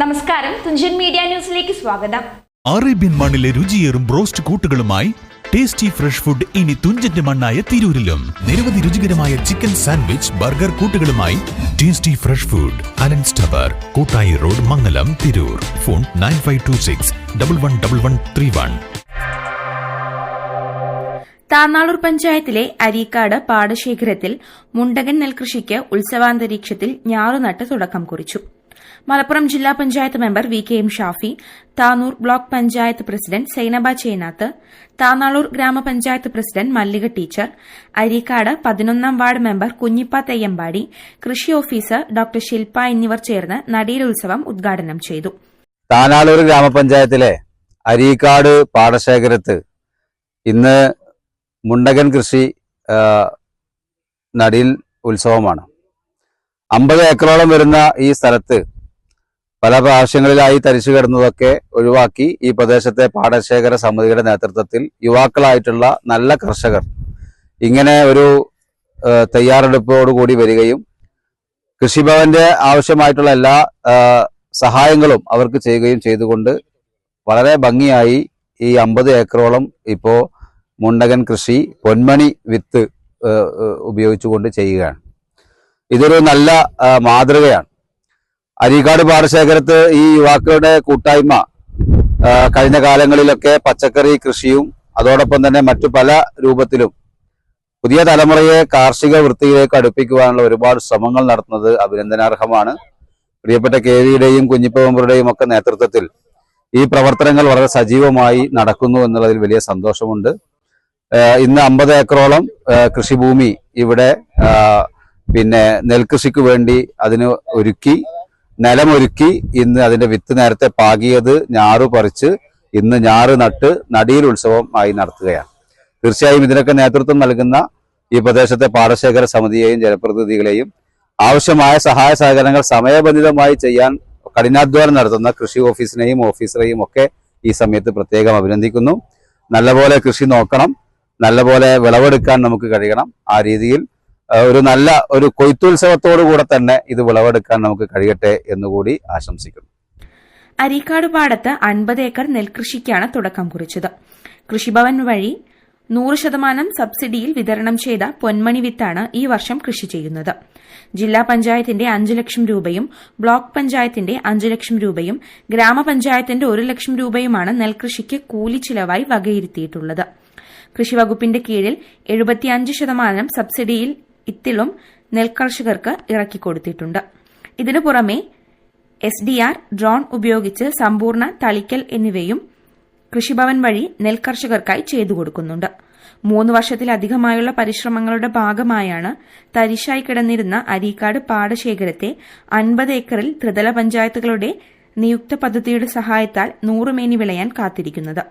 നമസ്കാരം. തുഞ്ചൻ മീഡിയ ന്യൂസിലേക്ക് സ്വാഗതം. അറേബ്യൻ മണ്ണിലെ രുചിയേറും ബ്രോസ്റ്റ് കൂട്ടുകളുമായി ടേസ്റ്റി ഫ്രഷ് ഫുഡ് ഇനി തുഞ്ചന്റെ മണ്ണായ തിരൂരിലും. നിരവധി രുചികരമായ chicken sandwich burger കൂട്ടുകളുമായി tasty fresh food. Alan tower Koottayi road Mangalam Tirur. Phone nine five two six double one double one three one. Thanalur പഞ്ചായത്തിലെ അരീക്കാട് പാടശേഖരത്തിൽ മുണ്ടകൻ നെൽകൃഷിക്ക് ഉത്സവാന്തരീക്ഷത്തിൽ ഞാറുനട്ട് തുടക്കം കുറിച്ചു. മലപ്പുറം ജില്ലാ panchayat member V K M Shafi Tanur block panchayat president Sainaba Chenath Thanalur grama panchayat president Mallika teacher Areekkad പതിനൊന്നാം ward member Kunhippa Theyyampadi കൃഷി officer doctor ശില്പ എന്നിവർ ചേർന്ന് നടീലുത്സവം ഉദ്ഘാടനം ചെയ്തു. താനാളൂർ ഗ്രാമപഞ്ചായത്തിലെ അരീക്കാട് പാടശേഖരത്ത് ഇന്ന് മുണ്ടകൻ കൃഷി നടീൽ ഉത്സവമാണ്. അമ്പത് ഏക്കറോളം വരുന്ന ഈ സ്ഥലത്ത് പല പ്രാവശ്യങ്ങളിലായി തരിച്ചു കിടന്നതൊക്കെ ഒഴിവാക്കി ഈ പ്രദേശത്തെ പാടശേഖര സമിതിയുടെ നേതൃത്വത്തിൽ യുവാക്കളായിട്ടുള്ള നല്ല കർഷകർ ഇങ്ങനെ ഒരു തയ്യാറെടുപ്പോടുകൂടി വരികയും കൃഷിഭവന്റെ ആവശ്യമായിട്ടുള്ള എല്ലാ സഹായങ്ങളും അവർക്ക് ചെയ്യുകയും ചെയ്തുകൊണ്ട് വളരെ ഭംഗിയായി ഈ അമ്പത് ഏക്കറോളം ഇപ്പോൾ മുണ്ടകൻ കൃഷി പൊന്മണി വിത്ത് ഉപയോഗിച്ചുകൊണ്ട് ചെയ്യുകയാണ്. ഇതൊരു നല്ല മാതൃകയാണ്. അരീക്കാട് പാടശേഖരത്ത് ഈ യുവാക്കളുടെ കൂട്ടായ്മ കഴിഞ്ഞ കാലങ്ങളിലൊക്കെ പച്ചക്കറി കൃഷിയും അതോടൊപ്പം തന്നെ മറ്റു പല രൂപത്തിലും പുതിയ തലമുറയെ കാർഷിക വൃത്തിയിലേക്ക് അടുപ്പിക്കുവാനുള്ള ഒരുപാട് ശ്രമങ്ങൾ നടത്തുന്നത് അഭിനന്ദനാർഹമാണ്. പ്രിയപ്പെട്ട കെ വിയുടെയും കുഞ്ഞിപ്പവമ്പറുടെയും ഒക്കെ നേതൃത്വത്തിൽ ഈ പ്രവർത്തനങ്ങൾ വളരെ സജീവമായി നടക്കുന്നു എന്നുള്ളതിൽ വലിയ സന്തോഷമുണ്ട്. ഇന്ന് അമ്പത് ഏക്കറോളം കൃഷിഭൂമി ഇവിടെ പിന്നെ നെൽകൃഷിക്ക് വേണ്ടി അതിന് ഒരുക്കി നിലമൊരുക്കി ഇന്ന് അതിന്റെ വിത്ത് നേരത്തെ പാകിയത് ഞാറ് പറിച്ച് ഇന്ന് ഞാറ് നട്ട് നടിയിൽ ഉത്സവം ആയി നടത്തുകയാണ്. തീർച്ചയായും ഇതിനൊക്കെ നേതൃത്വം നൽകുന്ന ഈ പ്രദേശത്തെ പാടശേഖര സമിതിയെയും ജനപ്രതിനിധികളെയും ആവശ്യമായ സഹായ സഹകരണങ്ങൾ സമയബന്ധിതമായി ചെയ്യാൻ കഠിനാധ്വാനം നടത്തുന്ന കൃഷി ഓഫീസിനെയും ഓഫീസറെയും ഒക്കെ ഈ സമയത്ത് പ്രത്യേകം അഭിനന്ദിക്കുന്നു. നല്ലപോലെ കൃഷി നോക്കണം. നല്ലപോലെ വിളവെടുക്കാൻ നമുക്ക് കഴിയണം. ആ രീതിയിൽ ഒരു നല്ല ഒരു കൊയ്ത്തുത്സവത്തോടു കൂടെ തന്നെ ഇത് വിളവെടുക്കാൻ നമുക്ക് കഴിയട്ടെ എന്നുകൂടി ആശംസിക്കുന്നു. അരീക്കാട് പാടത്ത് അൻപത് ഏക്കർ നെൽകൃഷിക്കാണ് തുടക്കം കുറിച്ചത്. കൃഷിഭവൻ വഴി നൂറ് ശതമാനം സബ്സിഡിയിൽ വിതരണം ചെയ്ത പൊന്മണി വിത്താണ് ഈ വർഷം കൃഷി ചെയ്യുന്നത്. ജില്ലാ പഞ്ചായത്തിന്റെ അഞ്ച് ലക്ഷം രൂപയും ബ്ലോക്ക് പഞ്ചായത്തിന്റെ അഞ്ച് ലക്ഷം രൂപയും ഗ്രാമപഞ്ചായത്തിന്റെ ഒരു ലക്ഷം രൂപയുമാണ് നെൽകൃഷിക്ക് കൂലി ചിലവായി വകയിരുത്തിയിട്ടുള്ളത്. കൃഷിവകുപ്പിന്റെ കീഴിൽ എഴുപത്തിയഞ്ച് ശതമാനം സബ്സിഡിയിൽ ഇത്തിളും നെൽകർഷകർക്ക് ഇറക്കിക്കൊടുത്തിട്ടുണ്ട് ഇതിനു പുറമെ എസ് ഡി ആർ ഡ്രോൺ ഉപയോഗിച്ച് സമ്പൂർണ തളിക്കൽ എന്നിവയും കൃഷിഭവൻ വഴി നെൽകർഷകർക്കായി ചെയ്തു കൊടുക്കുന്നുണ്ട്. മൂന്ന് വർഷത്തിലധികമായുള്ള പരിശ്രമങ്ങളുടെ ഭാഗമായാണ് തരിശായി കിടന്നിരുന്ന അരീക്കാട് പാടശേഖരത്തെ അൻപത് ഏക്കറിൽ ത്രിതല പഞ്ചായത്തുകളുടെ നിയുക്ത പദ്ധതിയുടെ സഹായത്താൽ നൂറുമേനി വിളയാൻ കാത്തിരിക്കുന്നത്.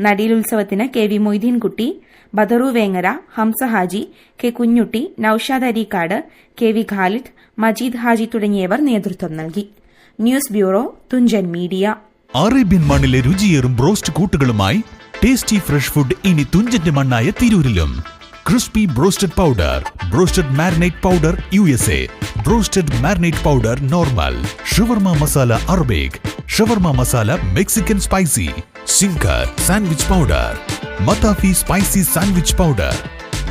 നടീൽ ഉത്സവത്തിന് K V Moideenkutty Badaru Vengara Hamsa Haji K Kunhutty Noushad Areekkad K V Khalid Majeed Haji തുടങ്ങിയവർ നേതൃത്വം നൽകി. News bureau Thunchan media. Arabian മണ്ണിലെ രുചിയേറും ബ്രോസ്റ്റ് കൂട്ടുകളുമായി ടേസ്റ്റി ഫ്രഷ് ഫുഡ് ഇനി തുഞ്ചന്റെ മണ്ണായ തിരൂരിലും. Crispy broasted powder broasted marinate powder U S A broasted marinate powder normal. Shawarma masala Arabic. Shawarma masala Mexican spicy. Zinger sandwich powder. മത്താഫി spicy sandwich powder